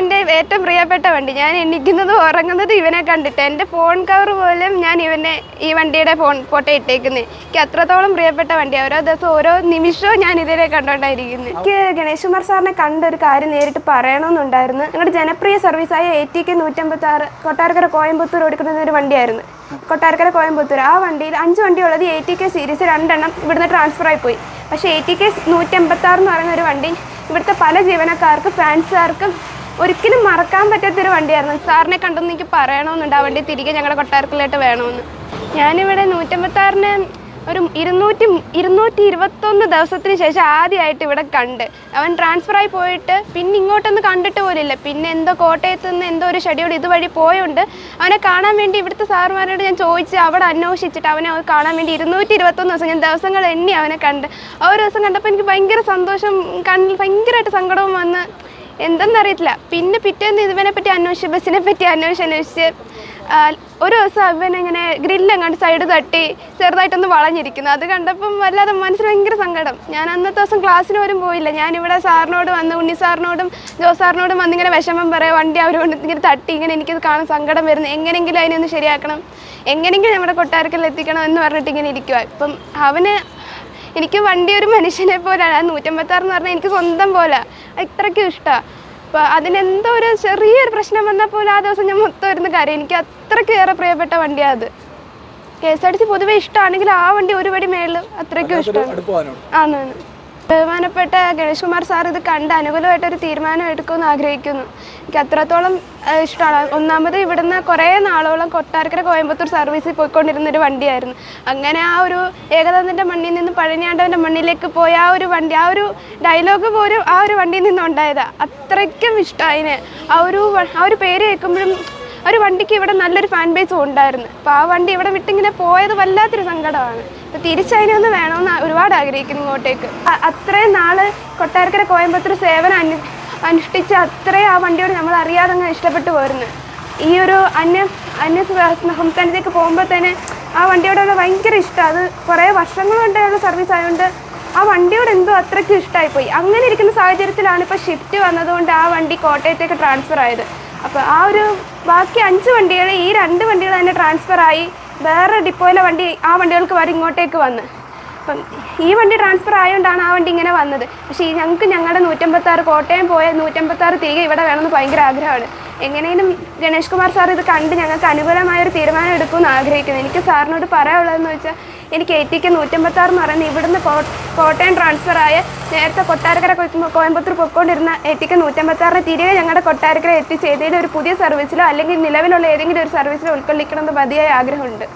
എന്റെ ഏറ്റവും പ്രിയപ്പെട്ട വണ്ടി. ഞാൻ എണ്ണിക്കുന്നതും ഉറങ്ങുന്നതും ഇവനെ കണ്ടിട്ട്. എന്റെ ഫോൺ കവർ പോലും ഞാൻ ഇവനെ ഈ വണ്ടിയുടെ ഫോൺ ഫോട്ടോ ഇട്ടേക്കുന്നത് എനിക്ക് അത്രത്തോളം പ്രിയപ്പെട്ട വണ്ടി ഓരോ ദിവസവും ഓരോ നിമിഷവും ഞാൻ ഇതിനെ കണ്ടോണ്ടായിരിക്കുന്നു. എനിക്ക് ഗണേഷ് കുമാർ സാറിനെ കണ്ട ഒരു കാര്യം നേരിട്ട് പറയണമെന്നുണ്ടായിരുന്നു ഞങ്ങളുടെ ജനപ്രിയ സർവീസായ എ ടി കെ നൂറ്റമ്പത്തി ആറ് കൊട്ടാരക്കര കോയമ്പത്തൂർ ഓടിക്കുന്ന ഒരു വണ്ടിയായിരുന്നു. കൊട്ടാരക്കര കോയമ്പത്തൂർ. ആ വണ്ടിയിൽ അഞ്ച് വണ്ടിയുള്ളത് എ ടി കെ സീരീസ് രണ്ടെണ്ണം ഇവിടുന്ന് ട്രാൻസ്ഫർ ആയി പോയി. പക്ഷേ എ ടി കെ നൂറ്റമ്പത്തി എന്ന് പറയുന്ന ഒരു വണ്ടി ഇവിടുത്തെ പല ജീവനക്കാർക്കും ഫാൻസുകാർക്കും ഒരിക്കലും മറക്കാൻ പറ്റാത്തൊരു വണ്ടിയായിരുന്നു. സാറിനെ കണ്ടൊന്നും എനിക്ക് പറയണമെന്നുണ്ട്. ആ വണ്ടി തിരികെ ഞങ്ങളുടെ കൊട്ടാരത്തിലോട്ട് വേണമെന്ന് ഞാനിവിടെ നൂറ്റമ്പത്താറിന് ഒരു ഇരുന്നൂറ്റി ഇരുന്നൂറ്റി ഇരുപത്തൊന്ന് ദിവസത്തിന് ശേഷം ആദ്യമായിട്ട് ഇവിടെ കണ്ട്. അവൻ ട്രാൻസ്ഫർ ആയി പോയിട്ട് പിന്നെ ഇങ്ങോട്ടൊന്നും കണ്ടിട്ട് പോലില്ല പിന്നെ എന്തോ കോട്ടയത്ത് നിന്ന് എന്തോ ഒരു ഷെഡ്യൂൾ ഇതുവഴി പോയുണ്ട് അവനെ കാണാൻ വേണ്ടി ഇവിടുത്തെ സാറുമാരോട് ഞാൻ ചോദിച്ച് അവിടെ അന്വേഷിച്ചിട്ട് അവനെ കാണാൻ വേണ്ടി ഇരുന്നൂറ്റി ഇരുപത്തൊന്ന് ദിവസം ഞാൻ ദിവസങ്ങൾ എണ്ണി അവനെ കണ്ട്. ആ ഒരു ദിവസം കണ്ടപ്പോൾ എനിക്ക് ഭയങ്കര സന്തോഷം കണ്ട് ഭയങ്കരമായിട്ട് സങ്കടവും വന്ന് എന്തെന്നറിയത്തില്ല. പിന്നെ പിറ്റേന്ന് ഇവനെ പറ്റി അന്വേഷിച്ച് ബസ്സിനെ പറ്റി അന്വേഷിച്ച് അന്വേഷിച്ച് ഒരു ദിവസം അവൻ ഇങ്ങനെ ഗ്രില്ലെങ്ങാണ്ട് സൈഡ് തട്ടി ചെറുതായിട്ടൊന്ന് വളഞ്ഞിരിക്കുന്നു. അത് കണ്ടപ്പം വല്ലാതെ മനസ്സിൽ ഭയങ്കര സങ്കടം. ഞാൻ അന്നത്തെ ദിവസം ക്ലാസ്സിന് പോലും പോയില്ല. ഞാനിവിടെ സാറിനോട് വന്ന് ഉണ്ണി സാറിനോടും ജോ സാറിനോടും വന്നിങ്ങനെ വിഷമം പറയാം വണ്ടി അവർ കൊണ്ട് ഇങ്ങനെ തട്ടി ഇങ്ങനെ എനിക്കത് കാണാൻ സങ്കടം വരുന്നു. എങ്ങനെയെങ്കിലും അതിനെ ഒന്ന് ശരിയാക്കണം. എങ്ങനെയെങ്കിലും നമ്മുടെ കൊട്ടാരക്കൽ എത്തിക്കണം എന്ന് പറഞ്ഞിട്ട് ഇങ്ങനെ ഇരിക്കുക ഇപ്പം അവന് എനിക്ക് വണ്ടി ഒരു മനുഷ്യനെ പോലെയാണ് ആ നൂറ്റമ്പത്താറ് എന്ന് പറഞ്ഞാൽ എനിക്ക് സ്വന്തം പോലെ. ഇത്രയ്ക്കും ഇഷ്ടമാണ് അപ്പോൾ അതിനെന്തോ ഒരു ചെറിയൊരു പ്രശ്നം വന്നാൽ പോലും ആ ദിവസം ഞാൻ മൊത്തം ഇരുന്ന് കാര്യം. എനിക്ക് അത്രയ്ക്ക് ഏറെ പ്രിയപ്പെട്ട വണ്ടിയാണ് അത്. K S R T C പൊതുവെ ഇഷ്ടമാണെങ്കിൽ ആ വണ്ടി ഒരു പടി മേളിൽ അത്രയ്ക്കും ഇഷ്ടമാണ് ആണാണ് ബഹുമാനപ്പെട്ട ഗണേഷ് കുമാർ സാർ ഇത് കണ്ട് അനുകൂലമായിട്ടൊരു തീരുമാനം എടുക്കുമെന്ന് ആഗ്രഹിക്കുന്നു. എനിക്ക് അത്രത്തോളം ഇഷ്ടമാണ്. ഒന്നാമത് ഇവിടുന്ന് കുറേ നാളോളം കൊട്ടാരക്കര കോയമ്പത്തൂർ സർവീസിൽ പോയിക്കൊണ്ടിരുന്നൊരു വണ്ടിയായിരുന്നു. അങ്ങനെ ആ ഒരു ഏകദാന്തന്റെ മണ്ണിൽ നിന്ന് പഴനിയാണ്ടവന്റെ മണ്ണിലേക്ക് പോയ ആ ഒരു വണ്ടി ആ ഒരു ഡയലോഗ് പോലും ആ ഒരു വണ്ടിയിൽ നിന്നുണ്ടായതാണ് അത്രയ്ക്കും ഇഷ്ടം അതിന്. ആ ഒരു ആ ഒരു പേര് കേൾക്കുമ്പോഴും ഒരു വണ്ടിക്ക് ഇവിടെ നല്ലൊരു ഫാൻ ബേസും ഉണ്ടായിരുന്നു. അപ്പോൾ ആ വണ്ടി ഇവിടെ വിട്ടിങ്ങനെ പോയത് വല്ലാത്തൊരു സങ്കടമാണ്. അപ്പോൾ തിരിച്ചതിനെ ഒന്ന് വേണമെന്ന് ഒരുപാട് ആഗ്രഹിക്കുന്നു ഇങ്ങോട്ടേക്ക്. അത്രയും നാൾ കൊട്ടാരക്കര കോയമ്പത്തൂർ സേവനം അനു അനുഷ്ഠിച്ച് അത്രയും ആ വണ്ടിയോട് നമ്മൾ അറിയാതെ അങ്ങ് ഇഷ്ടപ്പെട്ടു പോരുന്നു. ഈ ഒരു അന്യ അന്യ സംസ്ഥാനത്തേക്ക് പോകുമ്പോൾ തന്നെ ആ വണ്ടിയോടുള്ള ഭയങ്കര ഇഷ്ടം. അത് കുറേ വർഷങ്ങൾ സർവീസ് ആയതുകൊണ്ട് ആ വണ്ടിയോട് എന്തോ അത്രയ്ക്ക് ഇഷ്ടമായിപ്പോയി. അങ്ങനെ ഇരിക്കുന്ന സാഹചര്യത്തിലാണ് ഇപ്പോൾ ഷിഫ്റ്റ് വന്നതുകൊണ്ട് ആ വണ്ടി കോട്ടയത്തേക്ക് ട്രാൻസ്ഫർ ആയത്. അപ്പോൾ ആ ഒരു ബാക്കി അഞ്ച് വണ്ടികൾ ഈ രണ്ട് വണ്ടികൾ തന്നെ ട്രാൻസ്ഫർ ആയി. വേറെ ഡിപ്പോയിലെ വണ്ടി ആ വണ്ടികൾക്ക് വരെ ഇങ്ങോട്ടേക്ക് വന്ന്. അപ്പം ഈ വണ്ടി ട്രാൻസ്ഫർ ആയതുകൊണ്ടാണ് ആ വണ്ടി ഇങ്ങനെ വന്നത്. പക്ഷേ ഞങ്ങൾക്ക് ഞങ്ങളുടെ നൂറ്റമ്പത്താറ് കോട്ടയം പോയ നൂറ്റമ്പത്താറ് തിരികെ ഇവിടെ വേണമെന്ന് ഭയങ്കര ആഗ്രഹമാണ്. എങ്ങനെയും ഗണേഷ് കുമാർ സാർ ഇത് കണ്ട് ഞങ്ങൾക്ക് അനുകൂലമായ ഒരു തീരുമാനം എടുക്കുമെന്ന് ആഗ്രഹിക്കുന്നു. എനിക്ക് സാറിനോട് പറയാനുള്ളതെന്ന് വെച്ചാൽ എനിക്ക് എ ടിക്ക് നൂറ്റമ്പത്താറ് എന്ന് പറയുന്നത് ഇവിടുന്ന് കോട്ടയം ട്രാൻസ്ഫർ ആയ നേരത്തെ കൊട്ടാരക്കര കോയമ്പത്തൂർ പൊയ്ക്കൊണ്ടിരുന്ന എ ടിക്ക് നൂറ്റമ്പത്താറിന് തിരികെ ഞങ്ങളുടെ കൊട്ടാരക്കര എത്തിച്ച് ഏതെങ്കിലും ഒരു പുതിയ സർവീസിലോ അല്ലെങ്കിൽ നിലവിലുള്ള ഏതെങ്കിലും ഒരു സർവീസിലോ ഉൾക്കൊള്ളിക്കണമെന്ന് മതിയായ ആഗ്രഹമുണ്ട്.